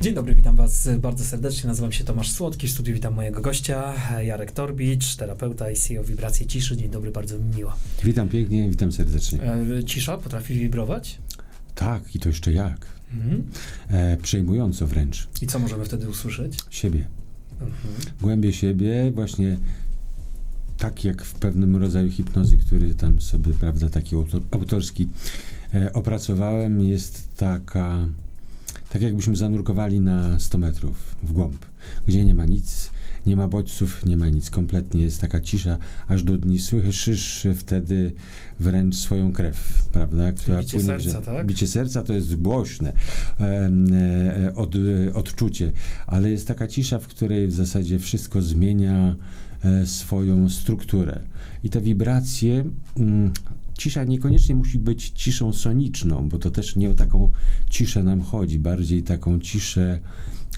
Dzień dobry, witam Was bardzo serdecznie. Nazywam się Tomasz Słodki. W studiu witam mojego gościa, Jarek Torbicz, terapeuta i CEO Wibracje Ciszy. Dzień dobry, bardzo mi miło. Witam pięknie, witam serdecznie. E, cisza potrafi wibrować? Tak, i to jeszcze jak. Mhm. E, przejmująco wręcz. I co możemy wtedy usłyszeć? Siebie. Mhm. Głębie siebie, właśnie tak jak w pewnym rodzaju hipnozy, który tam sobie, prawda, taki autor, autorski e, opracowałem, jest taka, tak jakbyśmy zanurkowali na 100 metrów w głąb, gdzie nie ma nic, nie ma bodźców, nie ma nic, kompletnie jest taka cisza, aż do dni słyszysz wtedy wręcz swoją krew, prawda? Czyli bicie płynie serca, tak? Bicie serca to jest głośne e, od, odczucie, ale jest taka cisza, w której w zasadzie wszystko zmienia e, swoją strukturę. I te wibracje, mm, cisza niekoniecznie musi być ciszą soniczną, bo to też nie o taką ciszę nam chodzi, bardziej taką ciszę,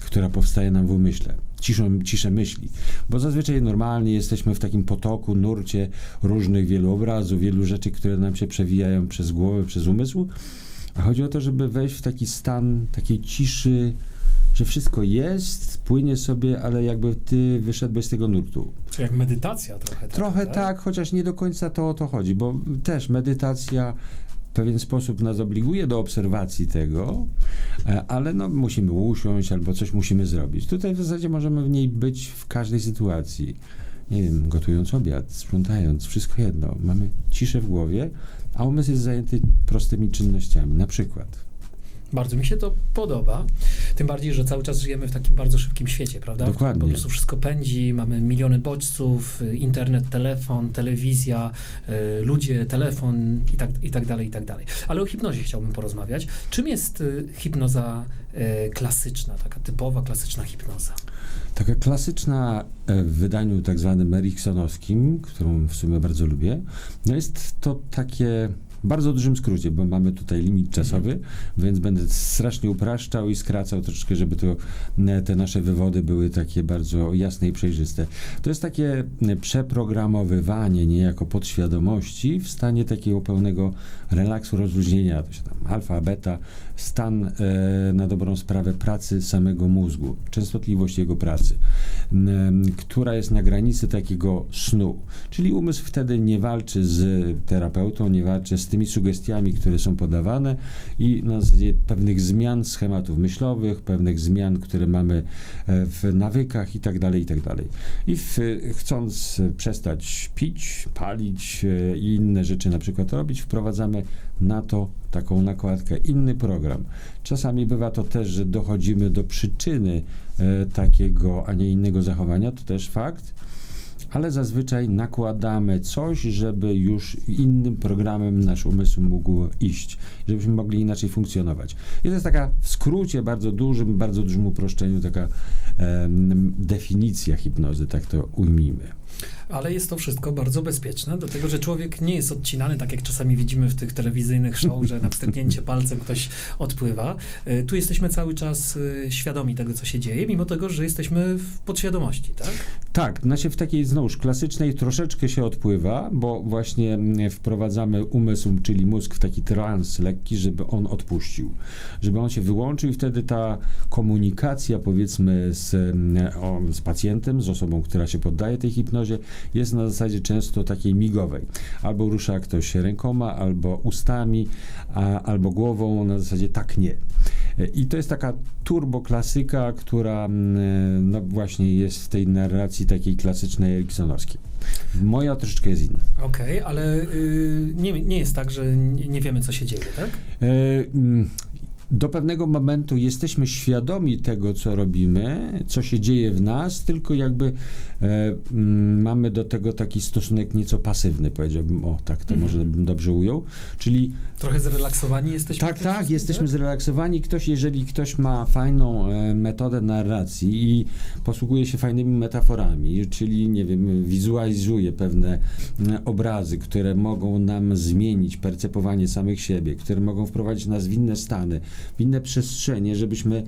która powstaje nam w umyśle. Ciszą, ciszę myśli, bo zazwyczaj normalnie jesteśmy w takim potoku, nurcie różnych wielu obrazów, wielu rzeczy, które nam się przewijają przez głowę, przez umysł, a chodzi o to, żeby wejść w taki stan takiej ciszy, że wszystko jest, płynie sobie, ale jakby ty wyszedłeś z tego nurtu. Czyli jak medytacja trochę. taka, Trochę tak, chociaż nie do końca to o to chodzi, bo też medytacja w pewien sposób nas obliguje do obserwacji tego, e, ale no, musimy usiąść albo coś musimy zrobić. Tutaj w zasadzie możemy w niej być w każdej sytuacji. Nie wiem, gotując obiad, sprzątając, wszystko jedno. Mamy ciszę w głowie, a umysł jest zajęty prostymi czynnościami, na przykład. Bardzo mi się to podoba. Tym bardziej, że cały czas żyjemy w takim bardzo szybkim świecie, prawda? Dokładnie. Po prostu wszystko pędzi, mamy miliony bodźców, y, internet, telefon, telewizja, y, ludzie, telefon i tak, i tak dalej, i tak dalej. Ale o hipnozie chciałbym porozmawiać. Czym jest y, hipnoza y, klasyczna, taka typowa, klasyczna hipnoza? Taka klasyczna e, w wydaniu tak zwanym eriksonowskim, którą w sumie bardzo lubię, no jest to takie w bardzo dużym skrócie, bo mamy tutaj limit czasowy, więc będę strasznie upraszczał i skracał troszeczkę, żeby to, e, te nasze wywody były takie bardzo jasne i przejrzyste. To jest takie e, przeprogramowywanie niejako podświadomości w stanie takiego pełnego relaksu, rozluźnienia, to się tam alfa, beta, stan e, na dobrą sprawę pracy samego mózgu, częstotliwość jego pracy, która jest na granicy takiego snu. Czyli umysł wtedy nie walczy z terapeutą, nie walczy z tymi sugestiami, które są podawane i na zasadzie pewnych zmian schematów myślowych, pewnych zmian, które mamy e, w nawykach i tak dalej, i tak dalej. I w, chcąc przestać pić, palić e, i inne rzeczy na przykład robić, wprowadzamy na to taką nakładkę, inny program. Czasami bywa to też, że dochodzimy do przyczyny e, takiego, a nie innego zachowania, to też fakt, ale zazwyczaj nakładamy coś, żeby już innym programem nasz umysł mógł iść, żebyśmy mogli inaczej funkcjonować. I to jest taka w skrócie, bardzo dużym, bardzo dużym uproszczeniu, taka definicja hipnozy, tak to ujmijmy. Ale jest to wszystko bardzo bezpieczne, dlatego że człowiek nie jest odcinany, tak jak czasami widzimy w tych telewizyjnych show, że na wstępnięcie palcem ktoś odpływa. Y, Tu jesteśmy cały czas y, świadomi tego, co się dzieje, mimo tego, że jesteśmy w podświadomości, tak? Tak, znaczy w takiej znowuż klasycznej troszeczkę się odpływa, bo właśnie mm, wprowadzamy umysł, czyli mózg w taki trans lekki, żeby on odpuścił, żeby on się wyłączył i wtedy ta komunikacja powiedzmy z, mm, z pacjentem, z osobą, która się poddaje tej hipnozie, jest na zasadzie często takiej migowej. Albo rusza ktoś rękoma, albo ustami, a, albo głową, na zasadzie tak nie. I to jest taka turboklasyka, która mm, no właśnie jest w tej narracji takiej klasycznej eriksonowskiej. Moja troszeczkę jest inna. Okej, ale y, nie, nie jest tak, że nie, nie wiemy, co się dzieje, tak? E, mm, do pewnego momentu jesteśmy świadomi tego, co robimy, co się dzieje w nas, tylko jakby e, mm, mamy do tego taki stosunek nieco pasywny, powiedziałbym, o tak, to Mhm. może bym dobrze ujął. Czyli Trochę zrelaksowani jesteśmy. Tak, tak, wszystkim, jesteśmy zrelaksowani. Ktoś, jeżeli ktoś ma fajną e, metodę narracji i posługuje się fajnymi metaforami, czyli, nie wiem, wizualizuje pewne e, obrazy, które mogą nam zmienić percepowanie samych siebie, które mogą wprowadzić nas w inne stany, w inne przestrzenie, żebyśmy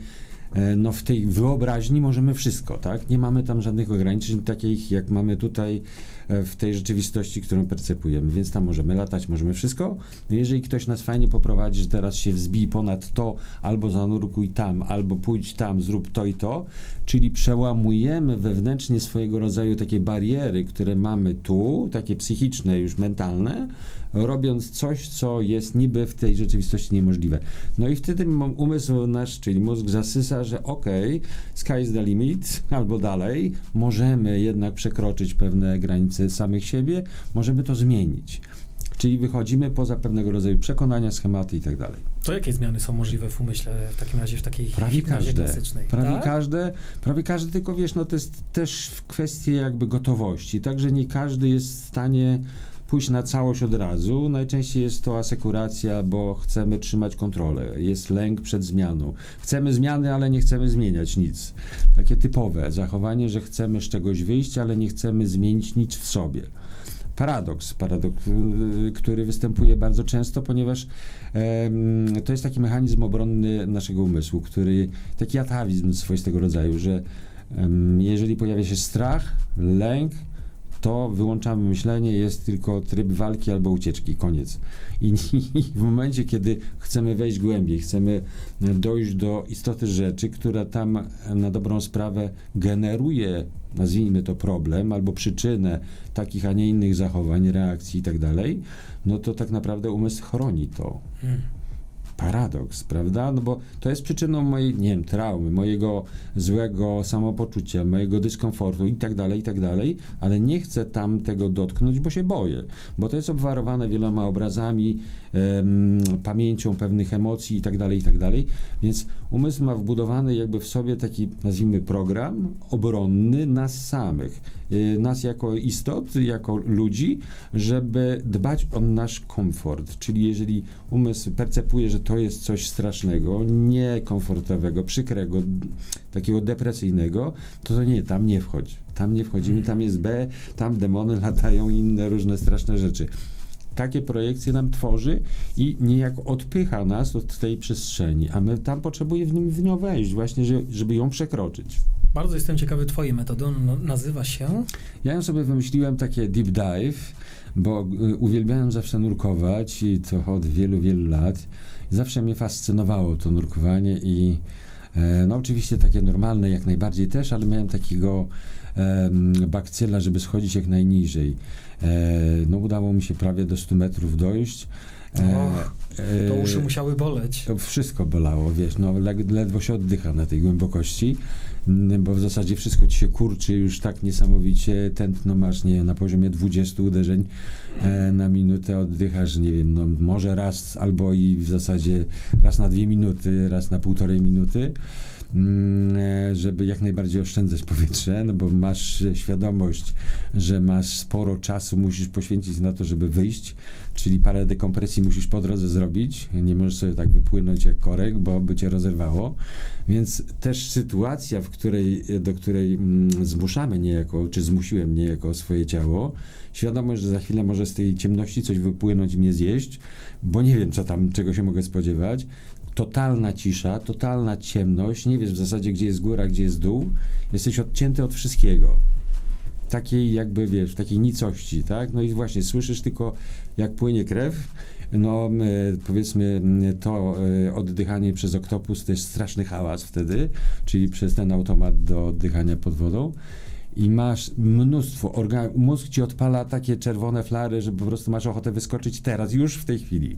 e, no w tej wyobraźni możemy wszystko, tak? Nie mamy tam żadnych ograniczeń takich, jak mamy tutaj w tej rzeczywistości, którą percepujemy, więc tam możemy latać, możemy wszystko. No jeżeli ktoś nas fajnie poprowadzi, że teraz się wzbij ponad to, albo zanurkuj tam, albo pójdź tam, zrób to i to, czyli przełamujemy wewnętrznie swojego rodzaju takie bariery, które mamy tu, takie psychiczne, już mentalne, robiąc coś, co jest niby w tej rzeczywistości niemożliwe. No i wtedy umysł nasz, czyli mózg zasysa, że okej, sky is the limit, albo dalej, możemy jednak przekroczyć pewne granice samych siebie, możemy to zmienić. Czyli wychodzimy poza pewnego rodzaju przekonania, schematy i tak dalej. To jakie zmiany są możliwe w umyśle w takim razie w takiej Prawie każde. klasycznej? Prawie tak? każde, prawie każde, tylko wiesz, no to jest też kwestia jakby gotowości, także nie każdy jest w stanie pójść na całość od razu. Najczęściej jest to asekuracja, bo chcemy trzymać kontrolę. Jest lęk przed zmianą. Chcemy zmiany, ale nie chcemy zmieniać nic. Takie typowe zachowanie, że chcemy z czegoś wyjść, ale nie chcemy zmienić nic w sobie. Paradoks, paradoks, yy, który występuje bardzo często, ponieważ to jest taki mechanizm obronny naszego umysłu, który, taki atawizm swoistego rodzaju, że jeżeli pojawia się strach, lęk, to wyłączamy myślenie, jest tylko tryb walki albo ucieczki, koniec. I, I w momencie, kiedy chcemy wejść głębiej, chcemy dojść do istoty rzeczy, która tam na dobrą sprawę generuje, nazwijmy to problem, albo przyczynę takich, a nie innych zachowań, reakcji i tak dalej, no to tak naprawdę umysł chroni to Hmm. Paradoks, prawda? No bo to jest przyczyną mojej, nie wiem, traumy, mojego złego samopoczucia, mojego dyskomfortu i tak dalej, i tak dalej, ale nie chcę tam tego dotknąć, bo się boję, bo to jest obwarowane wieloma obrazami, pamięcią pewnych emocji i tak dalej, i tak dalej, więc umysł ma wbudowany jakby w sobie taki, nazwijmy, program obronny nas samych, y, nas jako istot, jako ludzi, żeby dbać o nasz komfort, czyli jeżeli umysł percepuje, że to jest coś strasznego, niekomfortowego, przykrego, takiego depresyjnego, to to nie, tam nie wchodź. Tam nie wchodzimy, tam jest B, tam demony latają i inne różne straszne rzeczy. Takie projekcje nam tworzy i niejako odpycha nas od tej przestrzeni, a my tam potrzebujemy w, nim, w nią wejść, właśnie, że- żeby ją przekroczyć. Bardzo jestem ciekawy twojej metody. On no, nazywa się... Ja ją sobie wymyśliłem takie deep dive, bo y, uwielbiałem zawsze nurkować i to od wielu, wielu lat. Zawsze mnie fascynowało to nurkowanie i e, no oczywiście takie normalne jak najbardziej też, ale miałem takiego bakcyla, żeby schodzić jak najniżej. E, no udało mi się prawie do 100 metrów dojść. Och, To e, uszy musiały boleć. to wszystko bolało, wiesz, no le, ledwo się oddycha na tej głębokości, bo w zasadzie wszystko ci się kurczy już tak niesamowicie, tętno masz, nie na poziomie 20 uderzeń e, na minutę oddychasz, nie wiem, no może raz albo i w zasadzie raz na dwie minuty, raz na półtorej minuty, mm, e, żeby jak najbardziej oszczędzać powietrze, no bo masz świadomość, że masz sporo czasu, musisz poświęcić na to, żeby wyjść, czyli parę dekompresji musisz po drodze zrobić, nie możesz sobie tak wypłynąć jak korek, bo by cię rozerwało, więc też sytuacja, w której, do której mm, zmuszamy niejako, czy zmusiłem niejako swoje ciało, świadomość, że za chwilę może z tej ciemności coś wypłynąć i mnie zjeść, bo nie wiem, co tam, czego się mogę spodziewać, totalna cisza, totalna ciemność, nie wiesz w zasadzie, gdzie jest góra, gdzie jest dół, jesteś odcięty od wszystkiego. Takiej jakby, wiesz, takiej nicości, tak? No i właśnie słyszysz tylko, jak płynie krew, no e, powiedzmy m, to e, oddychanie przez oktopus to jest straszny hałas wtedy, czyli przez ten automat do oddychania pod wodą i masz mnóstwo, organ- mózg ci odpala takie czerwone flary, że po prostu masz ochotę wyskoczyć teraz, już w tej chwili.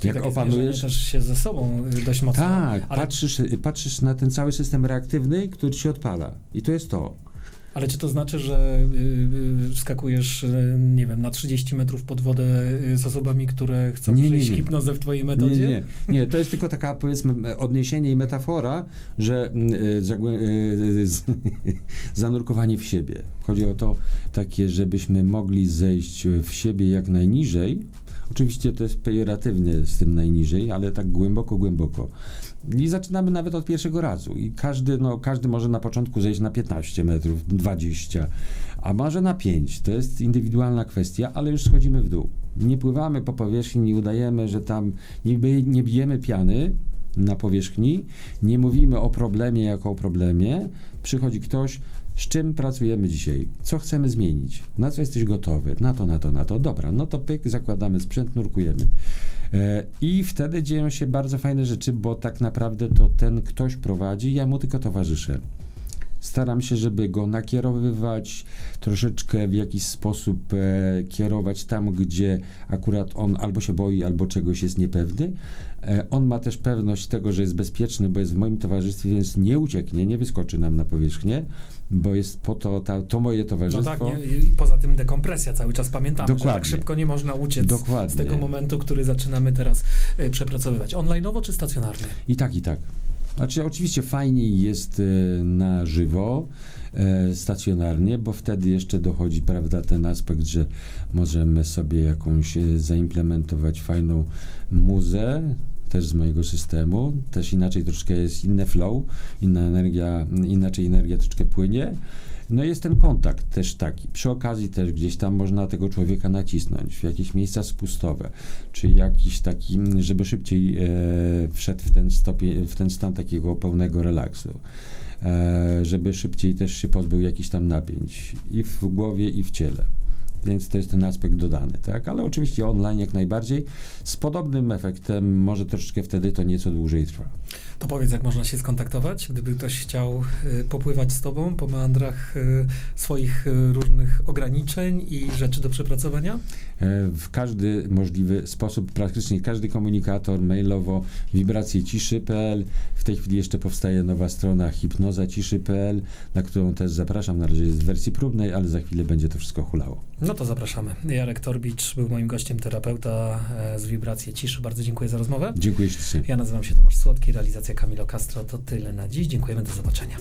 Czyli Jak opanujesz... też się ze sobą y, dość mocno. Tak, ale, patrzysz, patrzysz na ten cały system reaktywny, który ci się odpala. I to jest to. Ale czy to znaczy, że y, y, wskakujesz, y, nie wiem, na 30 metrów pod wodę z osobami, które chcą Nie, nie, przejść nie. hipnozę w twojej Nie, metodzie? nie, nie, to jest tylko taka powiedzmy odniesienie i metafora, że zanurkowanie w siebie. Chodzi o to takie, żebyśmy mogli zejść w siebie jak najniżej. Oczywiście to jest pejoratywnie z tym najniżej, ale tak głęboko, głęboko. I zaczynamy nawet od pierwszego razu. I każdy, no, każdy może na początku zejść na 15 metrów, 20, a może na 5. To jest indywidualna kwestia, ale już schodzimy w dół. Nie pływamy po powierzchni, nie udajemy, że tam nie, nie bijemy piany, na powierzchni, nie mówimy o problemie jako o problemie, przychodzi ktoś, z czym pracujemy dzisiaj, co chcemy zmienić, na co jesteś gotowy, na to, na to, na to, dobra, no to pyk, zakładamy sprzęt, nurkujemy. E, I wtedy dzieją się bardzo fajne rzeczy, bo tak naprawdę to ten ktoś prowadzi, ja mu tylko towarzyszę. Staram się, żeby go nakierowywać, troszeczkę w jakiś sposób e, kierować tam, gdzie akurat on albo się boi, albo czegoś jest niepewny. E, on ma też pewność tego, że jest bezpieczny, bo jest w moim towarzystwie, więc nie ucieknie, nie wyskoczy nam na powierzchnię, bo jest po to ta, to moje No towarzystwo. tak, nie? Poza tym dekompresja, cały czas pamiętamy, że tak Dokładnie. szybko nie można uciec Dokładnie. z tego momentu, który zaczynamy teraz y, przepracowywać. Online'owo czy stacjonarnie? I tak, i tak. Znaczy, oczywiście fajniej jest e, na żywo, e, stacjonarnie, bo wtedy jeszcze dochodzi, prawda, ten aspekt, że możemy sobie jakąś e, zaimplementować fajną muzę, też z mojego systemu, też inaczej troszkę jest inne flow, inna energia, inaczej energia troszkę płynie. No jest ten kontakt też taki. Przy okazji też gdzieś tam można tego człowieka nacisnąć w jakieś miejsca spustowe, czy jakiś taki, żeby szybciej e, wszedł w ten, stopień, w ten stan takiego pełnego relaksu. E, żeby szybciej też się pozbył jakichś tam napięć i w głowie, i w ciele. Więc to jest ten aspekt dodany, tak? Ale oczywiście online jak najbardziej. Z podobnym efektem, może troszeczkę wtedy to nieco dłużej trwa. To powiedz, jak można się skontaktować, gdyby ktoś chciał y, popływać z tobą po meandrach y, swoich y, różnych ograniczeń i rzeczy do przepracowania? E, w każdy możliwy sposób, praktycznie każdy komunikator mailowo, wibracje ciszy.pl. W tej chwili jeszcze powstaje nowa strona hipnozaciszy.pl, na którą też zapraszam. Na razie jest w wersji próbnej, ale za chwilę będzie to wszystko hulało. No to zapraszamy. Jarek Torbicz był moim gościem, terapeuta e, z wibracji ciszy. Bardzo dziękuję za rozmowę. Dziękuję ślicznie. Ja nazywam się Tomasz Słodki, realizacja Kamilo Castro. To tyle na dziś. Dziękujemy, do zobaczenia.